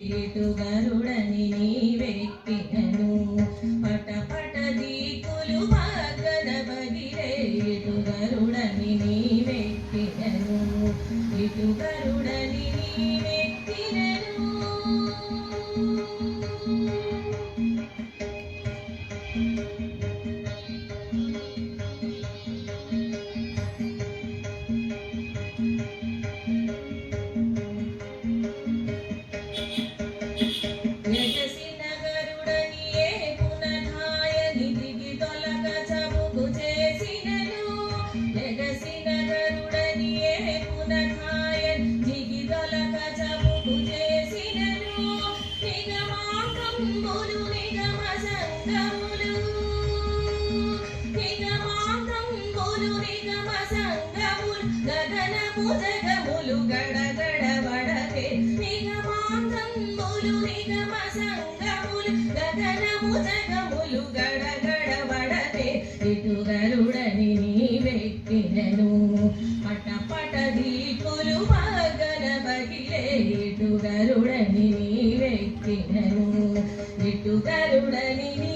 ఇటు గరుడని నీవెక్కినను పట పట దీకులు మగన బగిరే ఇటు గరుడని నీవెక్కినను ఇటు గరుడని నీవెక్కినను గరుడని నీవెక్కినను పట పట దీపులు మగన బగిలే ఇటు గరుడని నీవెక్కినను ఇటు గరుడని నీ